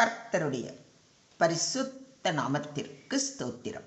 கர்த்தருடைய பரிசுத்த நாமத்திற்கு ஸ்தோத்திரம்.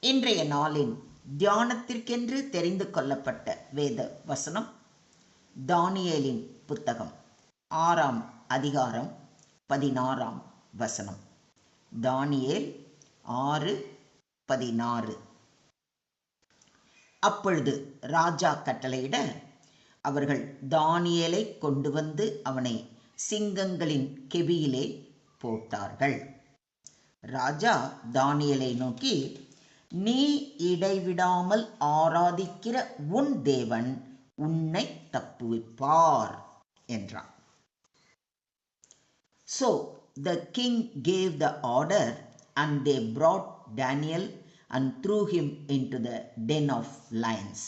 இன்றைய நாளின் தியானத்திற்கென்று தெரிந்து கொள்ளப்பட்ட வேத வசனம் தானியேலின் புத்தகம் ஆறாம் அதிகாரம் பதினாறாம் வசனம். தானியேல் ஆறு பதினாறு. அப்பொழுது ராஜா கட்டளையிட அவர்கள் தானியேலை கொண்டு வந்து அவனை சிங்கங்களின் கெபியிலே போட்டார்கள் ராஜா தானியேலை நோக்கி நீ இடைவிடாமல் ஆராதிக்கிற உன் தேவன் உன்னை தப்புவிப்பார் என்றான் So the king gave the order, and they brought Daniel and threw him into the den of lions.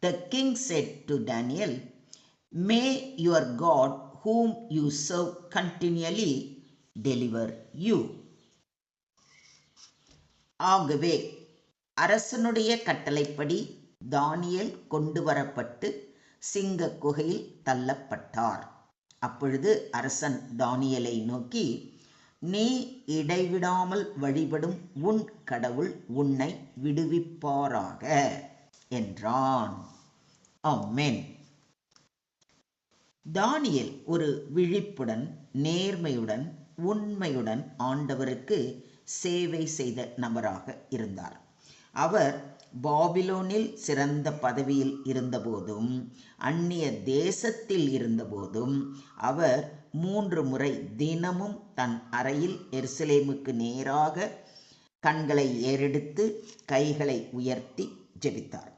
The king said to Daniel, May your God, whom you serve continually, deliver you. ஆகவே அரசனுடைய கட்டளைப்படி Daniel கொண்டு வரப்பட்டு சிங்க குகையில் தள்ளப்பட்டார். அப்பொழுது அரசன் தானியலை நோக்கி நீ இடைவிடாமல் வழிபடும் உன் கடவுள் உன்னை விடுவிப்பாராக என்றான். ஆமென். தானியல் ஒரு விழிப்புடன் நேர்மையுடன் உண்மையுடன் ஆண்டவருக்கு சேவை செய்த நபராக இருந்தார். அவர் பாபிலோனில் சிறந்த பதவியில் இருந்தபோதும் அந்நிய தேசத்தில் இருந்தபோதும் அவர் மூன்று முறை தினமும் தன் அறையில் எருசலேமுக்கு நேராக கண்களை ஏறெடுத்து கைகளை உயர்த்தி ஜெபித்தார்.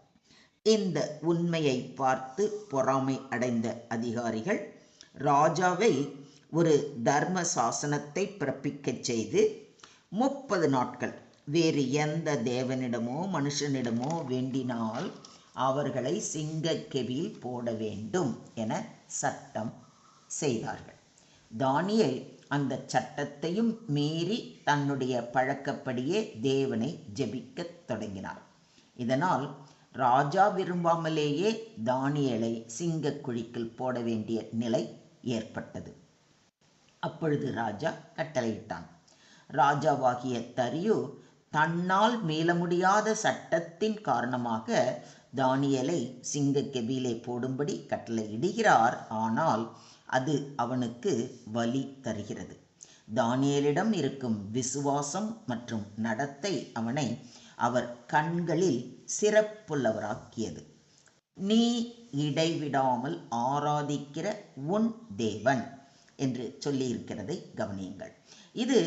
இந்த உண்மையை பார்த்து பொறாமை அடைந்த அதிகாரிகள் ராஜாவை ஒரு தர்ம சாசனத்தை பிறப்பிக்கச் செய்து முப்பது நாட்கள் வேறு எந்த தேவனிடமோ மனுஷனிடமோ வேண்டினால் அவர்களை சிங்கக்கெவியில் போட வேண்டும் என சட்டம் செய்தார்கள். தானியல் அந்த சட்டத்தையும் மீறி தன்னுடைய பழக்கப்படியே தேவனை ஜெபிக்கத் தொடங்கினார். இதனால் ராஜா விரும்பாமலேயே தானியலை சிங்க குழிக்குள் போட வேண்டிய நிலை ஏற்பட்டது. அப்பொழுது ராஜா கட்டளையிட்டான். ராஜாவாகிய தரியு தன்னால் மீள முடியாத சட்டத்தின் காரணமாக தானியலை சிங்கக்கெபியிலே போடும்படி கட்டளையிடுகிறார். ஆனால் அது அவனுக்கு வலி தருகிறது. தானியலிடம் இருக்கும் விசுவாசம் மற்றும் நடத்தை அவனை அவர் கண்களில் சிறப்புள்ளவராக்கியது. நீ இடைவிடாமல் ஆராதிக்கிற உன் தேவன். என்று சொல்லியிருக்கிறதை கவனியுங்கள். இது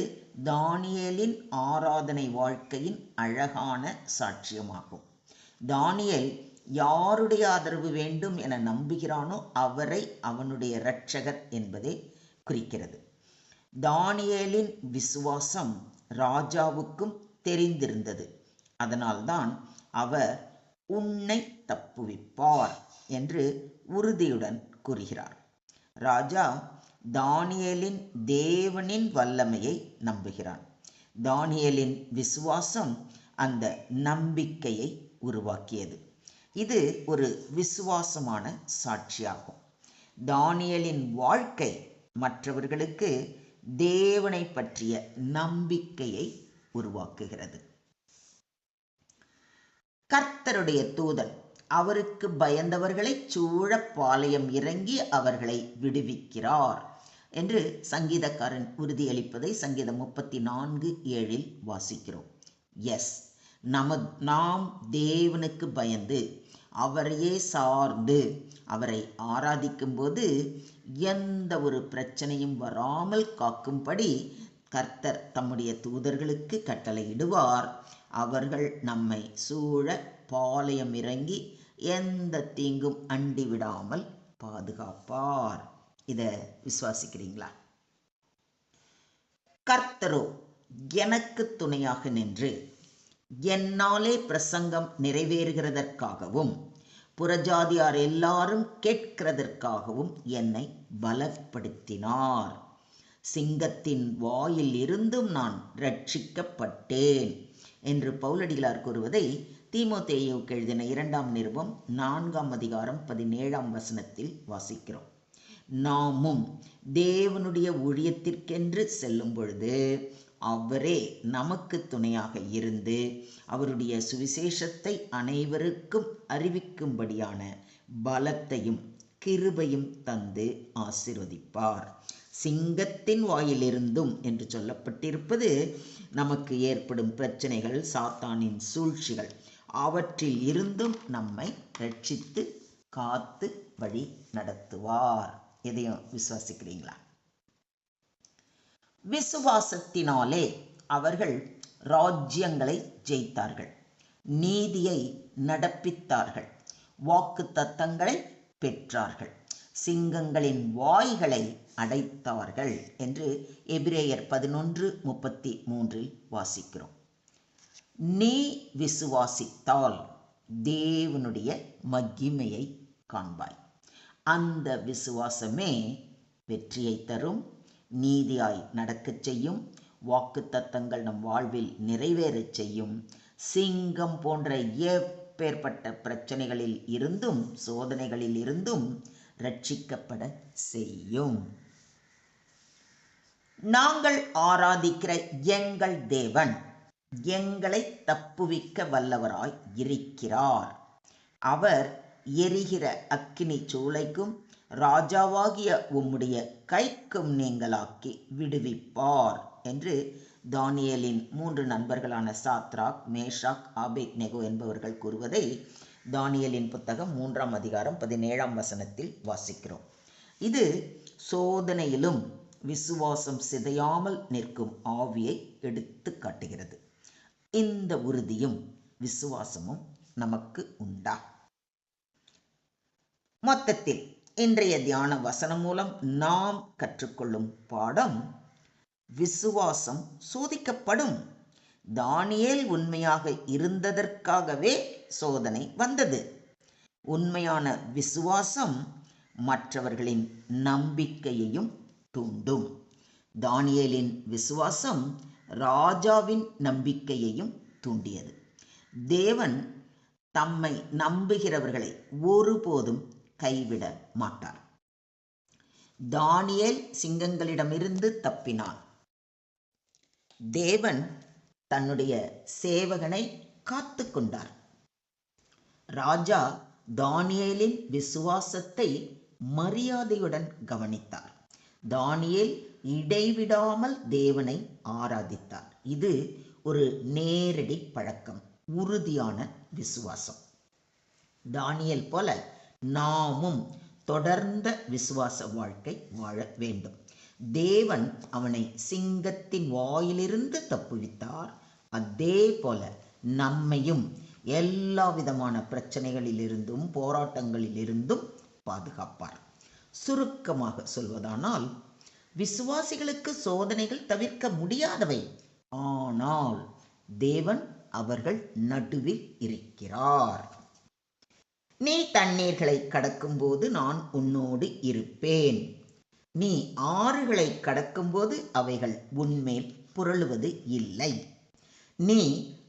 தானியலின் ஆராதனை வாழ்க்கையின் அழகான சாட்சியமாகும். தானியல் யாருடைய ஆதரவு வேண்டும் என நம்புகிறானோ அவரை அவனுடைய இரட்சகர் என்பதை குறிக்கிறது. தானியலின் விசுவாசம் ராஜாவுக்கும் தெரிந்திருந்தது. அதனால்தான் அவர் உன்னை தப்புவிப்பார் என்று உறுதியுடன் கூறுகிறார். ராஜா தானியலின் தேவனின் வல்லமையை நம்புகிறான். தானியலின் விசுவாசம் அந்த நம்பிக்கையை உருவாக்கியது. இது ஒரு விசுவாசமான சாட்சியாகும். தானியலின் வாழ்க்கை மற்றவர்களுக்கு தேவனை பற்றிய நம்பிக்கையை உருவாக்குகிறது. கர்த்தருடைய தூதன் அவருக்கு பயந்தவர்களை சூழ பாளையம் இறங்கி அவர்களை விடுவிக்கிறார். என்று சங்கீதக்காரன் உறுதியளிப்பதை சங்கீதம் முப்பத்தி நான்கு ஏழில் வாசிக்கிறோம். எஸ் நம நாம் தேவனுக்கு பயந்து அவரையே சார்ந்து அவரை ஆராதிக்கும்போது எந்த ஒரு பிரச்சனையும் வராமல் காக்கும்படி கர்த்தர் தம்முடைய தூதர்களுக்கு கட்டளையிடுவார். அவர்கள் நம்மை சூழ பாளையம் இறங்கி எந்த தீங்கும் அண்டி விடாமல் பாதுகாப்பார். இதை விசுவாசிக்கிறீங்களா? கர்த்தரோ எனக்கு துணையாக நின்று என்னாலே பிரசங்கம் நிறைவேறுகிறதற்காகவும் புறஜாதியார் எல்லாரும் கேட்கிறதற்காகவும் என்னை பலப்படுத்தினார். சிங்கத்தின் வாயில் இருந்தும் நான் ரட்சிக்கப்பட்டேன் என்று பவுலடிகளார் கூறுவதை தீமோத்தேயுவுக்கு எழுதின இரண்டாம் நிருபம் நான்காம் அதிகாரம் பதினேழாம் வசனத்தில் வாசிக்கிறோம். நாமும் தேவனுடைய ஊழியத்திற்கென்று செல்லும் பொழுது அவரே நமக்கு துணையாக இருந்து அவருடைய சுவிசேஷத்தை அனைவருக்கும் அறிவிக்கும்படியான பலத்தையும் கிருபையும் தந்து ஆசிர்வதிப்பார். சிங்கத்தின் வாயிலிருந்தும் என்று சொல்லப்பட்டிருப்பது நமக்கு ஏற்படும் பிரச்சனைகள் சாத்தானின் சூழ்ச்சிகள் அவற்றில் இருந்தும் நம்மை ரட்சித்து காத்து வழி நடத்துவார். எதையும் விசுவாசிக்கிறீங்களா? விசுவாசத்தினாலே அவர்கள் ராஜ்யங்களை ஜெயித்தார்கள். நீதியை நடப்பித்தார்கள். வாக்கு தத்தங்களை பெற்றார்கள். சிங்கங்களின் வாய்களை அடைத்தார்கள் என்று எபிரேயர் பதினொன்று முப்பத்தி மூன்றில் வாசிக்கிறோம். நீ விசுவாசித்தால் தேவனுடைய மகிமையை காண்பாய். அந்த விசுவாசமே வெற்றியை தரும். நீதியாய் நடக்கச் செய்யும். வாக்கு தத்தங்கள் நம் வாழ்வில் நிறைவேறச் செய்யும். சிங்கம் போன்ற எப்பேற்பட்ட பிரச்சனைகளில் இருந்தும் சோதனைகளில் இருந்தும் ரட்சிக்கப்பட செய்யும். நாங்கள் ஆராதிக்கிற எங்கள் தேவன் எங்களை தப்புவிக்க வல்லவராய் இருக்கிறார். அவர் எரிகிற அக்கினி சூளைக்கும் ராஜாவாகிய உம்முடைய கைக்கும் நீங்களாக்கி விடுவிப்பார் என்று தானியலின் மூன்று நண்பர்களான சாத்ராக் மேஷாக் ஆபேத் நெகோ என்பவர்கள் கூறுவதை தானியலின் புத்தகம் மூன்றாம் அதிகாரம் பதினேழாம் வசனத்தில் வாசிக்கிறோம். இது சோதனையிலும் விசுவாசம் சிதையாமல் நிற்கும் ஆவியை எடுத்து காட்டுகிறது. இந்த உறுதியும் விசுவாசமும் நமக்கு உண்டா? மொத்தத்தில் இன்றைய தியான வசனம் மூலம் நாம் கற்றுக்கொள்ளும் பாடம் விசுவாசம் சோதிக்கப்படும். தானியேல் உண்மையாக இருந்ததற்காகவே சோதனை வந்தது. உண்மையான விசுவாசம் மற்றவர்களின் நம்பிக்கையையும் தூண்டும். தானியேலின் விசுவாசம் ராஜாவின் நம்பிக்கையையும் தூண்டியது. தேவன் தம்மை நம்புகிறவர்களை ஒருபோதும் கைவிட மாட்டார். தானியேல் சிங்கங்களிடமிருந்து தப்பினான். தேவன் தன்னுடைய சேவகனை காத்து கொண்டார். ராஜா தானியேலின் விசுவாசத்தை மரியாதையுடன் கவனித்தார். தானியல் இடைவிடாமல் தேவனை ஆராதித்தார். இது ஒரு நேரடி பழக்கம் உறுதியான விசுவாசம். தானியல் போல நாமும் தொடர்ந்த விசுவாச வாழ்க்கை வாழ வேண்டும். தேவன் அவனை சிங்கத்தின் வாயிலிருந்து தப்புவித்தார். அதே போல நம்மையும் எல்லா விதமான பிரச்சனைகளிலிருந்தும் போராட்டங்களிலிருந்தும் பாதுகாப்பார். சுருக்கமாக சொல்வதானால் விசுவாசிகளுக்கு சோதனைகள் தவிர்க்க முடியாதவை. ஆனால் தேவன் அவர்கள் நடுவில் இருக்கிறார். நீ தண்ணீர்களை கடக்கும்போது நான் உன்னோடு இருப்பேன். நீ ஆறுகளை கடக்கும்போது அவைகள் உன்மேல் புரளுவது இல்லை. நீ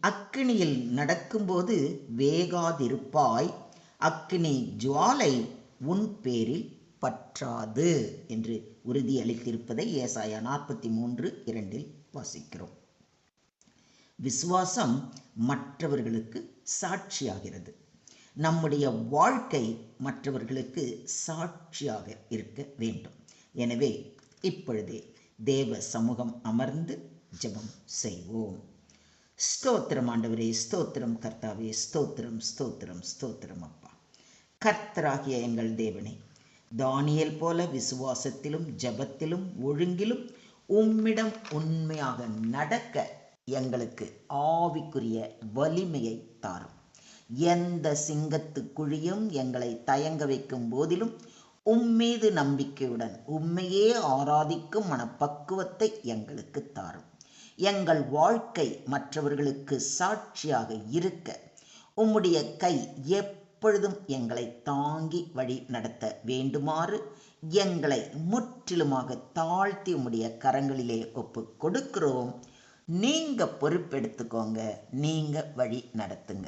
அக்கினியில் நடக்கும்போது வேகாதிருப்பாய். அக்கினி ஜுவாலை உன் பேரில் பற்றாது என்று உறுதியளித்திருப்பதை ஏசாயா நாற்பத்தி மூன்று இரண்டில் வாசிக்கிறோம். விசுவாசம் மற்றவர்களுக்கு சாட்சியாகிறது. நம்முடைய வாழ்க்கை மற்றவர்களுக்கு சாட்சியாக இருக்க வேண்டும். எனவே இப்பொழுதே தேவ சமூகம் அமர்ந்து ஜெபம் செய்வோம். ஸ்தோத்திரம் ஆண்டவரே ஸ்தோத்திரம் கர்த்தாவே ஸ்தோத்திரம் ஸ்தோத்திரம் ஸ்தோத்திரம் அப்பா. கர்த்தராகிய எங்கள் தேவனே தானியல் போல விசுவாசத்திலும் ஜபத்திலும் ஒழுங்கிலும் உம்மிடம் உண்மையாக நடக்க எங்களுக்கு ஆவிக்குரிய வலிமையை தாரும். எந்த சிங்கத்து குழியும் எங்களை தயங்க வைக்கும் போதிலும் உம்மீது நம்பிக்கையுடன் உண்மையே ஆராதிக்கும் மனப்பக்குவத்தை எங்களுக்கு தாரும். எங்கள் வாழ்க்கை மற்றவர்களுக்கு சாட்சியாக இருக்க உம்முடைய கை எப்பொழுதும் எங்களை தாங்கி வழி நடத்த வேண்டுமாறு எங்களை முற்றிலுமாக தாழ்த்தி உம்முடைய கரங்களிலே ஒப்பு கொடுக்கிறோம். நீங்க பொறுப்பெடுத்துக்கோங்க. நீங்க வழி நடத்துங்க.